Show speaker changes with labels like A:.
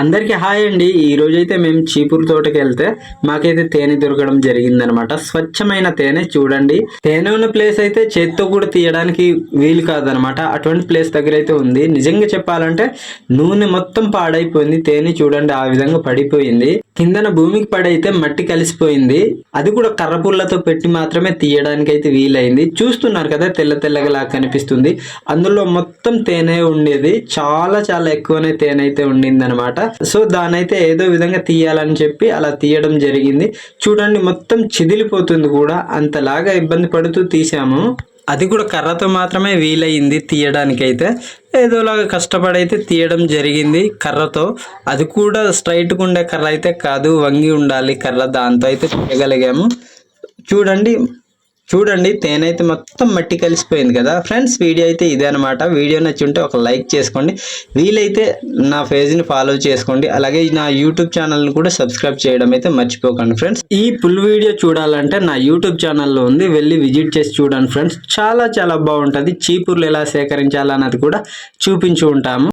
A: అందరికీ హాయ్ అండి. ఈ రోజైతే మేము చీపురు తోటకి వెళ్తే మాకైతే తేనె దొరకడం జరిగిందనమాట. స్వచ్ఛమైన తేనె చూడండి. తేనె ఉన్న ప్లేస్ అయితే చేత్తో కూడా తీయడానికి వీలు కాదనమాట. అటువంటి ప్లేస్ దగ్గర అయితే ఉంది. నిజంగా చెప్పాలంటే నూనె మొత్తం పాడైపోయింది. తేనె చూడండి ఆ విధంగా పడిపోయింది. కిందన భూమికి పడైతే మట్టి కలిసిపోయింది. అది కూడా కర్ర పుల్లతో పెట్టి మాత్రమే తీయడానికి అయితే వీలైంది. చూస్తున్నారు కదా తెల్ల తెల్లగా లా కనిపిస్తుంది. అందులో మొత్తం తేనె ఉండేది. చాలా చాలా ఎక్కువనే తేనె అయితే ఉండింది అనమాట సో దానైతే ఏదో విధంగా తీయాలని చెప్పి అలా తీయడం జరిగింది. చూడండి మొత్తం చిదిలిపోతుంది కూడా. అంతలాగా ఇబ్బంది పడుతూ తీసాము అది కూడా కర్రతో మాత్రమే వీలయ్యింది తీయడానికైతే. ఏదోలాగా కష్టపడి అయితే తీయడం జరిగింది కర్రతో. అది కూడా స్ట్రైట్గా ఉండే కర్ర అయితే కాదు వంగి ఉండాలి కర్ర దాంతో అయితే తీయగలిగాము. చూడండి చూడండి తేనె అయితే మొత్తం మట్టి కలిసిపోయింది కదా. ఫ్రెండ్స్ వీడియో అయితే ఇదే అనమాట వీడియో నచ్చుంటే ఒక లైక్ చేసుకోండి. వీలైతే నా పేజ్ని ఫాలో చేసుకోండి. అలాగే నా యూట్యూబ్ ఛానల్ని కూడా సబ్స్క్రైబ్ చేయడం అయితే మర్చిపోకండి ఫ్రెండ్స్ ఈ ఫుల్ వీడియో చూడాలంటే నా యూట్యూబ్ ఛానల్లో ఉంది. వెళ్ళి విజిట్ చేసి చూడండి ఫ్రెండ్స్ చాలా చాలా బాగుంటుంది. చీపుర్లు ఎలా సేకరించాలన్నది కూడా చూపించి ఉంటాము.